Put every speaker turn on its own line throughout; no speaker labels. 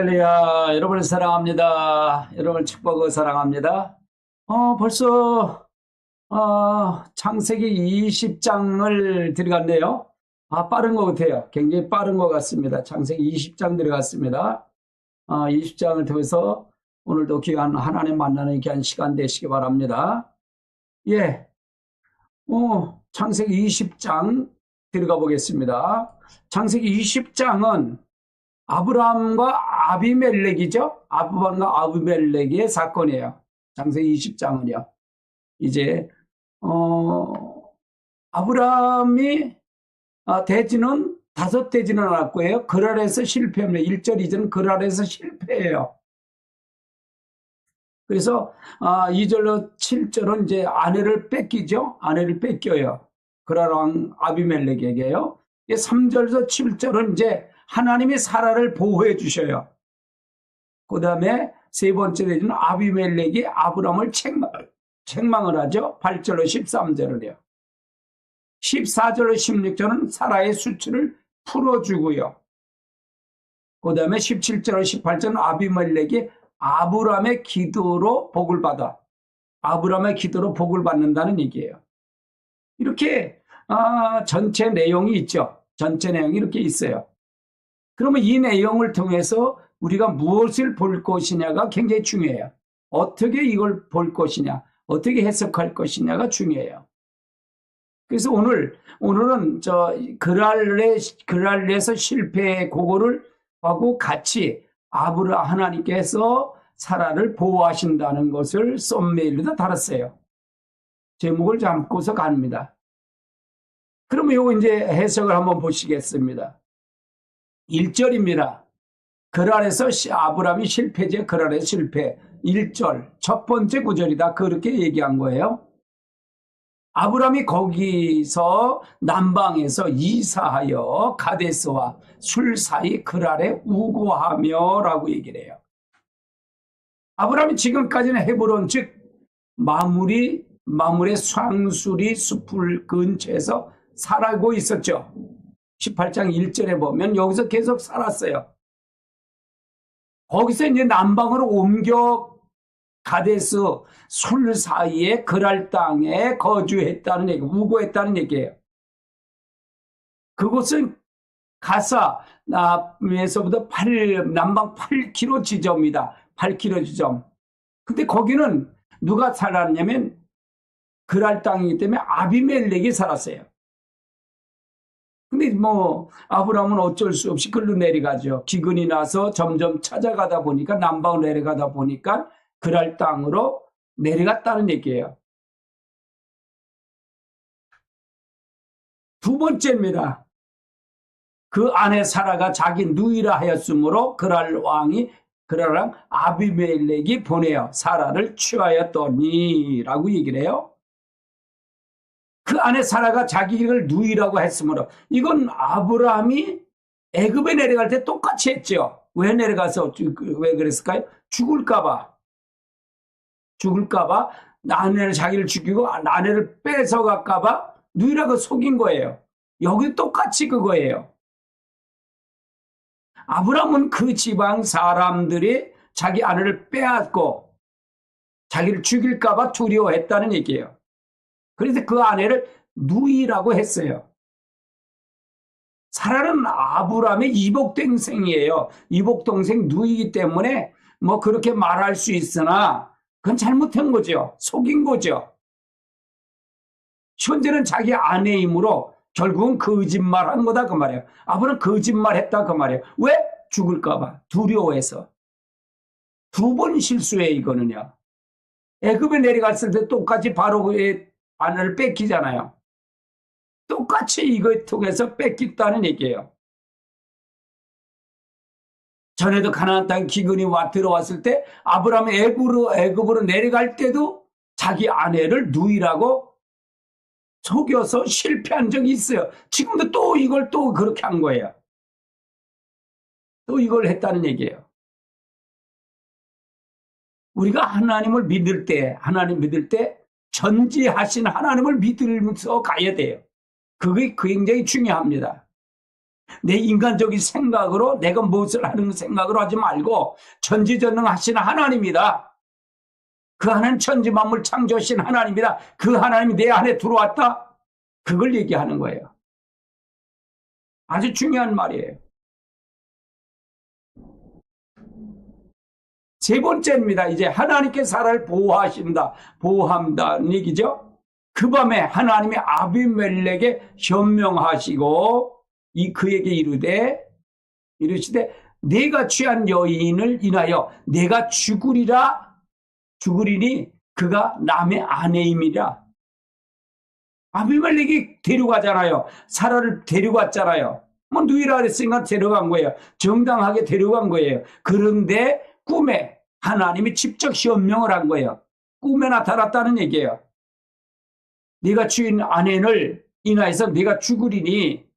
할렐루야, 여러분을 사랑합니다. 여러분을 축복하고 사랑합니다. 어, 벌써, 어, 창세기 20장을 들어갔네요. 아, 빠른 것 같아요. 굉장히 빠른 것 같습니다. 창세기 20장 들어갔습니다. 아, 20장을 통해서 오늘도 귀한 하나님 만나는 귀한 시간 되시기 바랍니다. 예. 어, 창세기 20장 들어가 보겠습니다. 창세기 20장은 아브라함과 아비멜렉이죠. 아브라함과 아비멜렉의 사건이에요. 창세기 20장은요. 이제 어 아브라함이 아, 대지는 다섯 대지는 않았고요. 그랄에서 실패합니다. 1절 2절은 그랄에서 실패해요. 그래서 아, 2절로 7절은 이제 아내를 뺏기죠. 아내를 뺏겨요. 그랄 왕 아비멜렉에게요. 3절에서 7절은 이제 하나님이 사라를 보호해 주셔요. 그 다음에 세 번째 대지는 아비멜렉이 아브람을 책망, 책망을 하죠. 8절로 13절을요. 14절로 16절은 사라의 수치를 풀어주고요. 그 다음에 17절로 18절은 아비멜렉이 아브람의 기도로 복을 받아. 아브람의 기도로 복을 받는다는 얘기예요. 이렇게 아, 전체 내용이 있죠. 전체 내용이 이렇게 있어요. 그러면 이 내용을 통해서 우리가 무엇을 볼 것이냐가 굉장히 중요해요. 어떻게 이걸 볼 것이냐, 어떻게 해석할 것이냐가 중요해요. 그래서 오늘, 오늘은 저, 그랄레, 그랄레에서 실패 그거를 하고 같이 아브라 하나님께서 사라를 보호하신다는 것을 썸메일로도 달았어요. 제목을 잡고서 갑니다. 그러면 요거 이제 해석을 한번 보시겠습니다. 1절입니다. 그랄에서 아브라함이 실패제 그랄의 실패. 1절 첫 번째 구절이다. 그렇게 얘기한 거예요. 아브라함이 거기서 남방에서 이사하여 가데스와 술 사이 그랄에 우고하며 라고 얘기를 해요. 아브라함이 지금까지는 헤브론 즉 마무리 마물의 상수리 숲을 근처에서 살고 있었죠. 18장 1절에 보면 여기서 계속 살았어요. 거기서 이제 남방으로 옮겨 가데스 술 사이에 그랄 땅에 거주했다는 얘기, 우고했다는 얘기예요. 그곳은 가사에서부터 8, 남방 8km 지점이다. 8km 지점. 근데 거기는 누가 살았냐면 그랄 땅이기 때문에 아비멜렉이 살았어요. 근데 뭐 아브라함은 어쩔 수 없이 글로 내려가죠. 기근이 나서 점점 찾아가다 보니까 남방으로 내려가다 보니까 그랄 땅으로 내려갔다는 얘기예요. 두 번째입니다. 그 아내 사라가 자기 누이라 하였으므로 그랄 왕이 그랄 왕 아비멜렉이 보내어 사라를 취하였더니라고 얘기를 해요. 그 안에 사라가 자기를 누이라고 했으므로 이건 아브라함이 애굽에 내려갈 때 똑같이 했죠. 왜 내려가서 왜 그랬을까요? 죽을까봐 죽을까봐 아내를 자기를 죽이고 아내를 뺏어갈까봐 누이라고 속인 거예요. 여기 똑같이 그거예요. 아브라함은 그 지방 사람들이 자기 아내를 빼앗고 자기를 죽일까봐 두려워했다는 얘기예요. 그래서 그 아내를 누이라고 했어요. 사라는 아브라함의 이복동생이에요. 이복동생 누이기 때문에 뭐 그렇게 말할 수 있으나 그건 잘못한 거죠. 속인 거죠. 현재는 자기 아내이므로 결국은 거짓말 한 거다 그 말이에요. 아브라함 거짓말 했다 그 말이에요. 왜? 죽을까봐 두려워해서. 두 번 실수해 이거는요. 애굽에 내려갔을 때 똑같이 바로 아내를 뺏기잖아요. 똑같이 이걸 통해서 뺏겼다는 얘기예요. 전에도 가나안 땅 기근이 와 들어왔을 때 아브라함이 애굽으로 애굽으로 내려갈 때도 자기 아내를 누이라고 속여서 실패한 적이 있어요. 지금도 또 이걸 또 그렇게 한 거예요. 또 이걸 했다는 얘기예요. 우리가 하나님을 믿을 때, 하나님 믿을 때 전지하신 하나님을 믿으면서 가야 돼요. 그게 굉장히 중요합니다. 내 인간적인 생각으로 내가 무엇을 하는 생각으로 하지 말고 전지전능하신 하나님이다. 그 하나님 천지 만물 창조하신 하나님이다. 그 하나님이 내 안에 들어왔다. 그걸 얘기하는 거예요. 아주 중요한 말이에요. 세 번째입니다. 이제 하나님께 사람을 보호하신다. 보호한다는 얘기죠. 그 밤에 하나님이 아비멜렉에 현명하시고 이 그에게 이르되 이르시되 내가 취한 여인을 인하여 내가 죽으리라 죽으리니 그가 남의 아내임이라 아비멜렉이 데려가잖아요 사라를 데려갔잖아요 뭐 누이라 그랬으니까 데려간 거예요 정당하게 데려간 거예요 그런데 꿈에 하나님이 직접 현명을 한 거예요 꿈에 나타났다는 얘기예요 네가 취한 아내를 인하여서 네가 죽으리니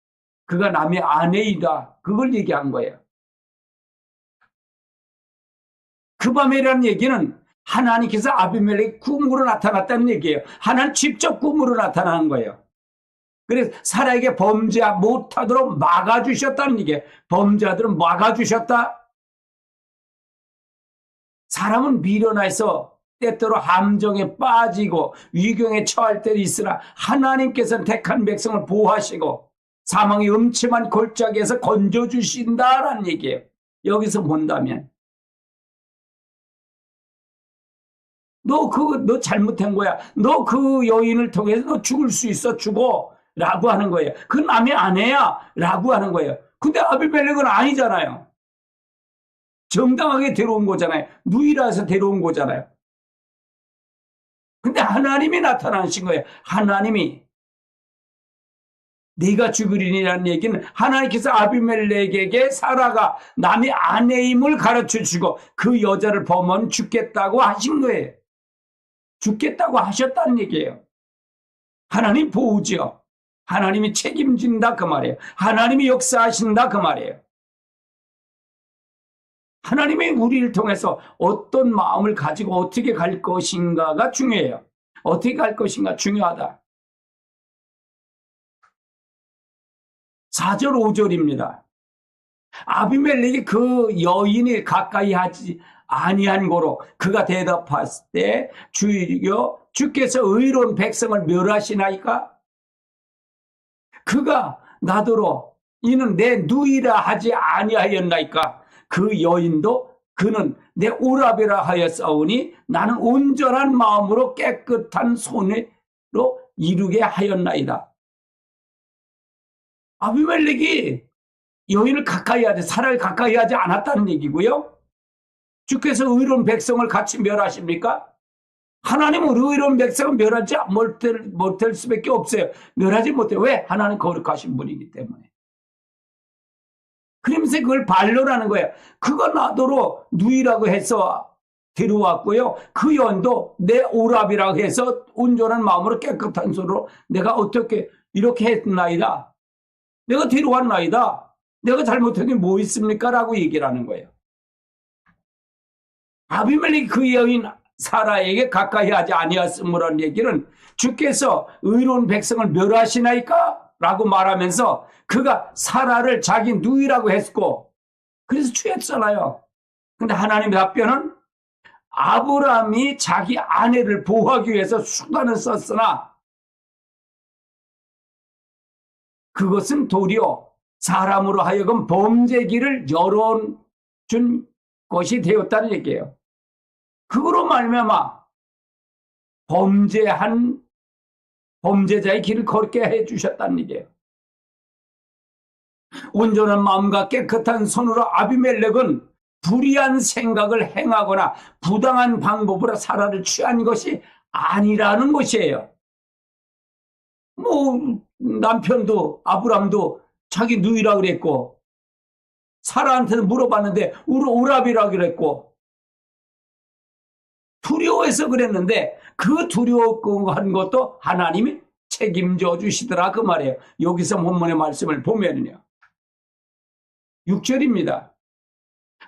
그가 남의 아내이다. 그걸 얘기한 거예요. 그 밤에라는 얘기는 하나님께서 아비멜렉 꿈으로 나타났다는 얘기예요. 하나님 직접 꿈으로 나타나는 거예요. 그래서 사라에게 범죄 못하도록 막아주셨다는 얘기예요. 범죄자들은 막아주셨다. 사람은 미련해서 때때로 함정에 빠지고 위경에 처할 때도 있으나 하나님께서는 택한 백성을 보호하시고 사망의 음침한 골짜기에서 건져주신다라는 얘기예요. 여기서 본다면. 너 그거, 너 잘못한 거야. 너 그 여인을 통해서 너 죽을 수 있어, 죽어. 라고 하는 거예요. 그 남의 아내야. 라고 하는 거예요. 근데 아비멜렉은 아니잖아요. 정당하게 데려온 거잖아요. 누이라서 데려온 거잖아요. 근데 하나님이 나타나신 거예요. 하나님이 네가 죽으리니라는 얘기는 하나님께서 아비멜렉에게 사라가 남의 아내임을 가르쳐 주고 그 여자를 보면 죽겠다고 하신 거예요. 죽겠다고 하셨다는 얘기예요. 하나님 보호죠. 하나님이 책임진다 그 말이에요. 하나님이 역사하신다 그 말이에요. 하나님이 우리를 통해서 어떤 마음을 가지고 어떻게 갈 것인가가 중요해요. 어떻게 갈 것인가 중요하다. 4절 5절입니다. 아비멜렉이 그 여인이 가까이 하지 아니한 고로 그가 대답했을 때 주여 주께서 의로운 백성을 멸하시나이까? 그가 나더러 이는 내 누이라 하지 아니하였나이까? 그 여인도 그는 내 오라비라 하였사오니 나는 온전한 마음으로 깨끗한 손으로 이루게 하였나이다. 아비멜렉이 여인을 가까이 하지 사라를 가까이 하지 않았다는 얘기고요. 주께서 의로운 백성을 같이 멸하십니까? 하나님은 의로운 백성을 멸하지 못할, 수밖에 없어요. 멸하지 못해요. 왜? 하나님 거룩하신 분이기 때문에. 그러면서 그걸 반론하는 거예요. 그거 나도록 누이라고 해서 데려왔고요. 그 연도 내 오랍이라고 해서 온전한 마음으로 깨끗한 손으로 내가 어떻게 이렇게 했나이다. 내가 데려왔나이다. 내가 잘못한 게 뭐 있습니까? 라고 얘기를 하는 거예요. 아비멜렉이 그 여인 사라에게 가까이 하지 아니었으므라는 얘기는 주께서 의로운 백성을 멸하시나이까? 라고 말하면서 그가 사라를 자기 누이라고 했고 그래서 취했잖아요. 근데 하나님의 답변은 아브라함이 자기 아내를 보호하기 위해서 수단을 썼으나 그것은 도리어 사람으로 하여금 범죄기를 열어준 것이 되었다는 얘기예요. 그거로 말미암아 범죄한 범죄자의 길을 걷게 해 주셨다는 얘기예요. 온전한 마음과 깨끗한 손으로 아비멜렉은 불의한 생각을 행하거나 부당한 방법으로 사라를 취한 것이 아니라는 것이에요. 뭐 남편도 아브람도 자기 누이라 그랬고 사라한테는 물어봤는데 우라비라 그랬고 두려워해서 그랬는데 그 두려워한 것도 하나님이 책임져 주시더라 그 말이에요. 여기서 본문의 말씀을 보면요. 6절입니다.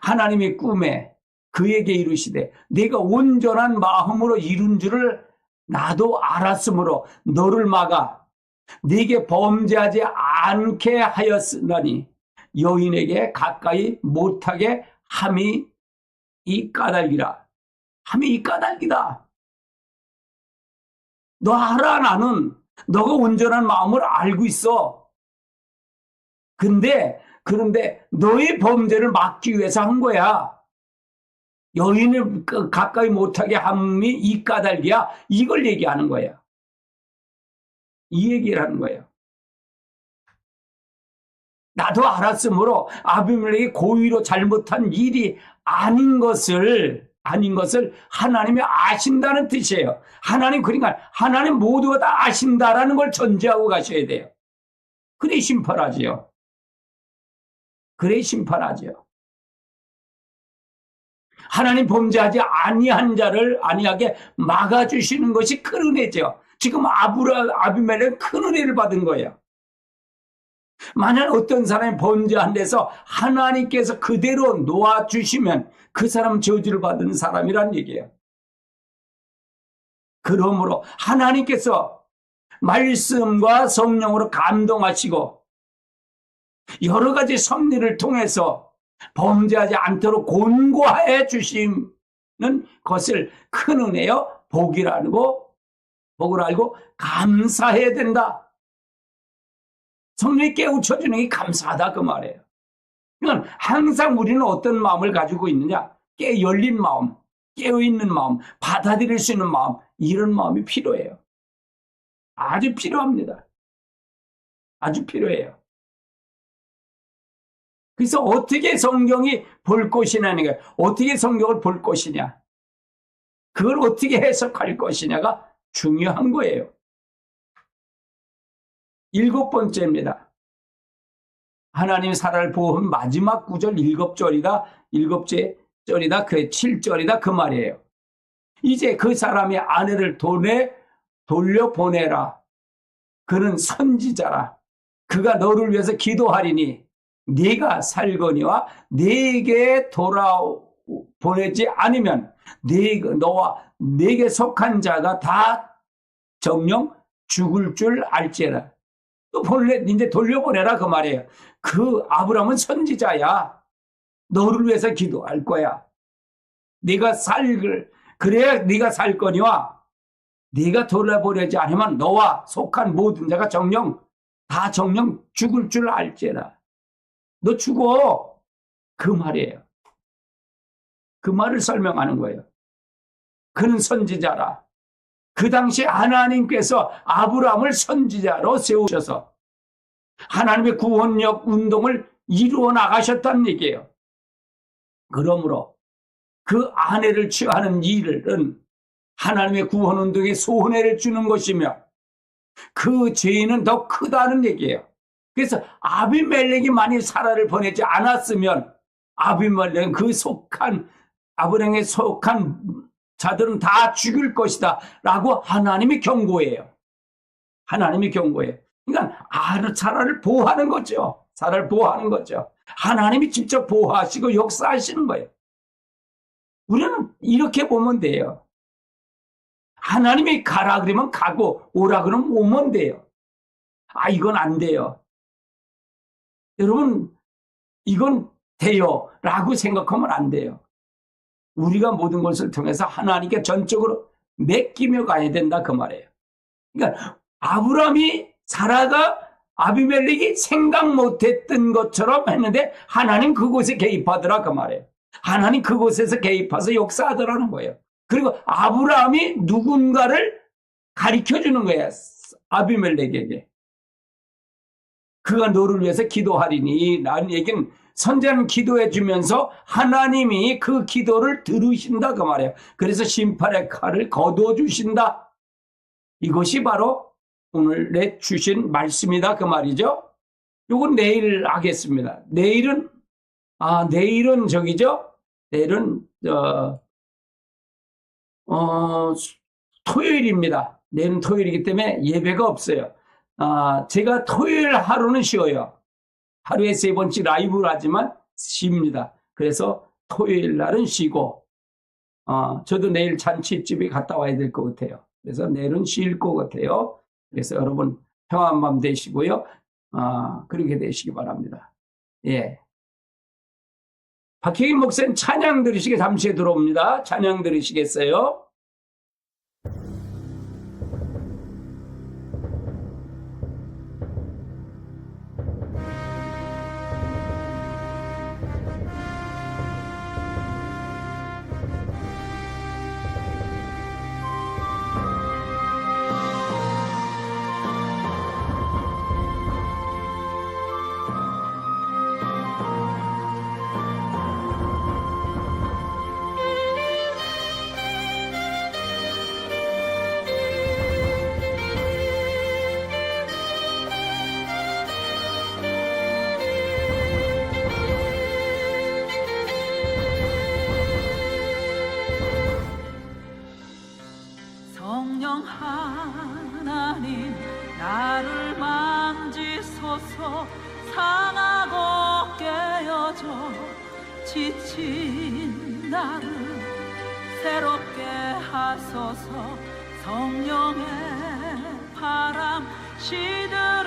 하나님이 꿈에 그에게 이르시되 내가 온전한 마음으로 이룬 줄을 나도 알았으므로 너를 막아 네게 범죄하지 않게 하였으니 여인에게 가까이 못하게 함이 이 까닭이라. 함이 이 까닭이다. 너 알아, 나는. 너가 온전한 마음을 알고 있어. 근데, 그런데 너의 범죄를 막기 위해서 한 거야. 여인을 그- 가까이 못하게 함이 이 까닭이야. 이걸 얘기하는 거야. 이 얘기를 하는 거예요. 나도 알았으므로 아비멜렉이 고의로 잘못한 일이 아닌 것을 아닌 것을 하나님이 아신다는 뜻이에요. 하나님 그러니까 하나님 모두가 다 아신다라는 걸 전제하고 가셔야 돼요. 그래 심판하지요. 그래 심판하지요. 하나님 범죄하지 아니한 자를 아니하게 막아주시는 것이 큰 은혜죠. 지금 아브라 아비멜렉은 큰 은혜를 받은 거예요. 만약 어떤 사람이 범죄한 데서 하나님께서 그대로 놓아주시면 그 사람 저주를 받은 사람이란 얘기예요. 그러므로 하나님께서 말씀과 성령으로 감동하시고 여러 가지 섭리를 통해서 범죄하지 않도록 곤고해 주시는 것을 큰 은혜요 복이라고 복을 알고 감사해야 된다. 성령이 깨우쳐주는 게 감사하다 그 말이에요. 그러니까 항상 우리는 어떤 마음을 가지고 있느냐? 깨 열린 마음, 깨어 있는 마음, 받아들일 수 있는 마음, 이런 마음이 필요해요. 아주 필요합니다. 아주 필요해요. 그래서 어떻게 성경이 볼 것이냐는 거예요. 어떻게 성경을 볼 것이냐. 그걸 어떻게 해석할 것이냐가 중요한 거예요. 일곱 번째입니다. 하나님 사라를 보호한 마지막 구절 일곱 절이다. 일곱째 절이다. 그 7절이다. 그 말이에요. 이제 그 사람이 아내를 돈에 돌려보내라. 그는 선지자라. 그가 너를 위해서 기도하리니 네가 살거니와 네게 돌아 보내지 않으면 네 너와 네게 속한 자가 다 정령 죽을 줄 알지라. 또 본래 이제 돌려보내라 그 말이에요. 그 아브라함은 선지자야. 너를 위해서 기도할 거야. 네가 살을 그래야 네가 살 거니와 네가 돌려보내지 않으면 너와 속한 모든 자가 정령 다 정령 죽을 줄 알지라. 너 죽어. 그 말이에요. 그 말을 설명하는 거예요. 그는 선지자라. 그 당시 하나님께서 아브라함을 선지자로 세우셔서 하나님의 구원력 운동을 이루어 나가셨다는 얘기예요. 그러므로 그 아내를 취하는 일은 하나님의 구원 운동에 손해를 주는 것이며 그 죄인은 더 크다는 얘기예요. 그래서 아비멜렉이 만일 사라를 보내지 않았으면 아비멜렉은 그 속한 아브라함에 속한 자들은 다 죽일 것이다 라고 하나님이 경고해요. 하나님이 경고해요. 그러니까 아, 사라를 보호하는 거죠. 사라를 보호하는 거죠. 하나님이 직접 보호하시고 역사하시는 거예요. 우리는 이렇게 보면 돼요. 하나님이 가라 그러면 가고 오라 그러면 오면 돼요. 아, 이건 안 돼요. 여러분, 이건 돼요. 라고 생각하면 안 돼요. 우리가 모든 것을 통해서 하나님께 전적으로 맡기며 가야 된다. 그 말이에요. 그러니까, 아브라함이 사라가 아비멜렉이 생각 못했던 것처럼 했는데 하나님 그곳에 개입하더라 그 말이에요. 하나님 그곳에서 개입해서 역사하더라는 거예요. 그리고 아브라함이 누군가를 가리켜 주는 거예요. 아비멜렉에게. 그가 너를 위해서 기도하리니 라는 얘기는 선자는 기도해 주면서 하나님이 그 기도를 들으신다 그 말이에요. 그래서 심판의 칼을 거두어 주신다. 이것이 바로 오늘 내 주신 말씀이다 그 말이죠. 요건 내일 하겠습니다. 내일은 아 내일은 저기죠. 내일은 어, 어 토요일입니다. 내일은 토요일이기 때문에 예배가 없어요. 아 제가 토요일 하루는 쉬어요. 하루에 세 번씩 라이브를 하지만 쉽니다. 그래서 토요일 날은 쉬고 어, 저도 내일 잔치집에 갔다 와야 될 것 같아요. 그래서 내일은 쉴 것 같아요. 그래서 여러분 평안한 밤 되시고요. 어, 그렇게 되시기 바랍니다. 예. 박혜인 목사님 찬양 들으시게 잠시 들어옵니다. 찬양 들으시겠어요?
하나님 나를 만지소서 상하고 깨어져 지친 나를 새롭게 하소서 성령의 바람 시들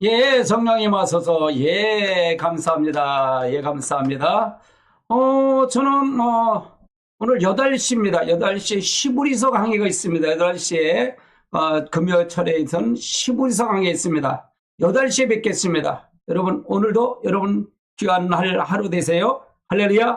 예, 성령님 와서서, 예, 감사합니다. 예, 감사합니다. 어, 저는, 어, 오늘 8시입니다. 8시에 시부리서 강의가 있습니다. 8시에, 어, 금요철에선 시부리서 강의가 있습니다. 8시에 뵙겠습니다. 여러분, 오늘도 여러분 귀한 날 하루 되세요. 할렐루야.